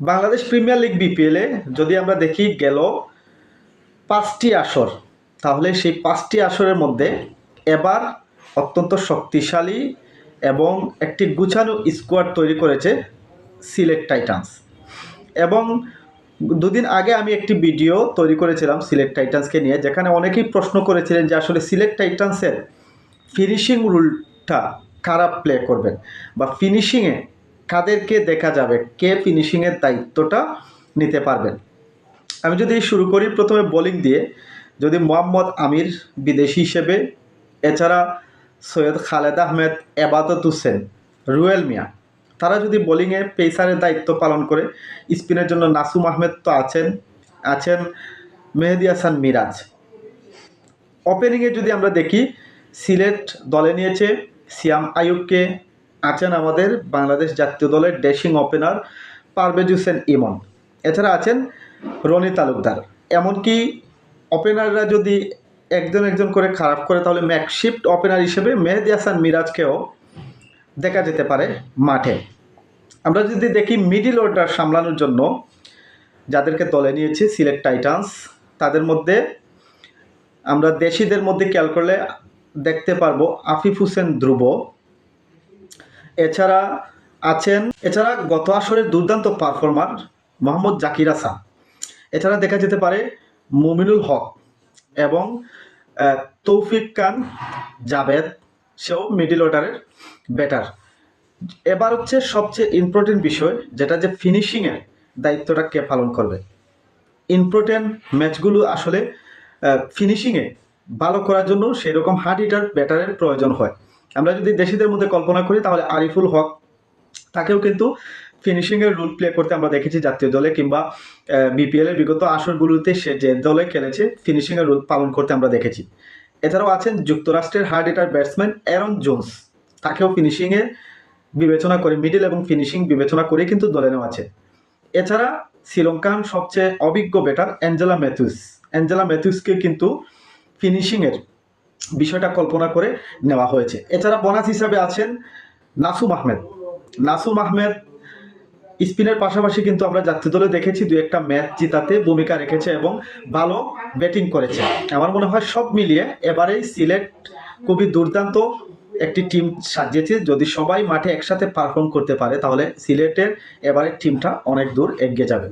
Bangladesh premier league বিপিএলে যদি আমরা দেখি গেল পাঁচটি আসর, তাহলে সেই পাঁচটি আসরের মধ্যে এবার অত্যন্ত শক্তিশালী এবং একটি গুছানো স্কোয়াড তৈরি করেছে সিলেট টাইটান্স। এবং দুদিন আগে আমি একটি ভিডিও তৈরি করেছিলাম সিলেট টাইটান্সকে নিয়ে, যেখানে অনেকেই প্রশ্ন করেছিলেন যে আসলে সিলেট টাইটান্সের ফিনিশিং রুলটা কারা প্লে করবেন? বা ফিনিশিংয়ে কাদেরকে দেখা যাবে? কে ফিনিশিংয়ের দায়িত্বটা নিতে পারবেন? আমি যদি শুরু করি, প্রথমে বোলিং দিয়ে, যদি মোহাম্মদ আমির বিদেশি হিসেবে, এছাড়া সৈয়দ খালেদ আহমেদ, এবাদত হোসেন, রুয়েল মিয়া, তারা যদি বোলিংয়ে পেসারের দায়িত্ব পালন করে, স্পিনের জন্য নাসুম আহমেদ তো আছেন আছেন মেহেদি হাসান মিরাজ। ওপেনিংয়ে যদি আমরা দেখি, সিলেট দলে নিয়েছে, সিয়াম আয়ুবকে আছেন আমাদের বাংলাদেশ জাতীয় দলের ড্যাশিং ওপেনার পারভেজ হোসেন ইমন। এছাড়া আছেন রনি তালুকদার। এমনকি ওপেনাররা যদি একজন একজন করে খারাপ করে, তাহলে ম্যাকশিফট ওপেনার হিসেবে মেহেদি হাসান মিরাজকেও দেখা যেতে পারে মাঠে। আমরা যদি দেখি মিডিল অর্ডার সামলানোর জন্য, যাদেরকে দলে নিয়েছে সিলেট টাইটান্স, তাদের মধ্যে আমরা দেশিদের মধ্যে খেয়াল করলে দেখতে পারব আফিফ হোসেন ধ্রুব। এছাড়া আছেন, এছাড়া গত আসরের দুর্দান্ত পারফরমার মোহাম্মদ জাকির হাসান। এছাড়া দেখা যেতে পারে মুমিনুল হক এবং তৌফিক খান জাভেদ। সেও মিডিল অর্ডারের ব্যাটার। এবার হচ্ছে সবচেয়ে ইম্পর্টেন্ট বিষয়, যেটা যে ফিনিশিংয়ের দায়িত্বটা কে পালন করবে। ইম্পর্টেন্ট ম্যাচগুলো আসলে ফিনিশিংয়ে ভালো করার জন্য সেরকম হার্ড হিটার ব্যাটারের প্রয়োজন হয়। আমরা যদি দেশিদের মধ্যে কল্পনা করি, তাহলে আরিফুল হক, তাকেও কিন্তু ফিনিশিংয়ের রোল প্লে করতে আমরা দেখেছি জাতীয় দলে কিংবা বিপিএল এর বিগত আসরগুলোতে সে যে দলে খেলেছে ফিনিশিংয়ের রোল পালন করতে আমরা দেখেছি। এছাড়াও আছেন যুক্তরাষ্ট্রের hard hitter batsman Aaron Jones তাকেও ফিনিশিংয়ে বিবেচনা করে মিডিল এবং ফিনিশিং বিবেচনা করে কিন্তু দলে নেওয়া আছে। এছাড়া শ্রীলঙ্কান সবচেয়ে অভিজ্ঞ ব্যাটার অ্যাঞ্জেলা ম্যাথুস অ্যাঞ্জেলা ম্যাথুসকে কিন্তু ফিনিশিংয়ের বিষয়টা কল্পনা করে নেওয়া হয়েছে। এছাড়া বোনাস হিসাবে আছেন নাসুম আহমেদ। নাসুম আহমেদ স্পিনের পাশাপাশি কিন্তু আমরা জাতীয় দলে দেখেছি দু একটা ম্যাচ জিতাতে ভূমিকা রেখেছে এবং ভালো ব্যাটিং করেছে। আমার মনে হয় সব মিলিয়ে এবারেই সিলেট খুবই দুর্দান্ত একটি টিম সাজিয়েছে। যদি সবাই মাঠে একসাথে পারফর্ম করতে পারে, তাহলে সিলেটের এবারের টিমটা অনেক দূর এগিয়ে যাবে।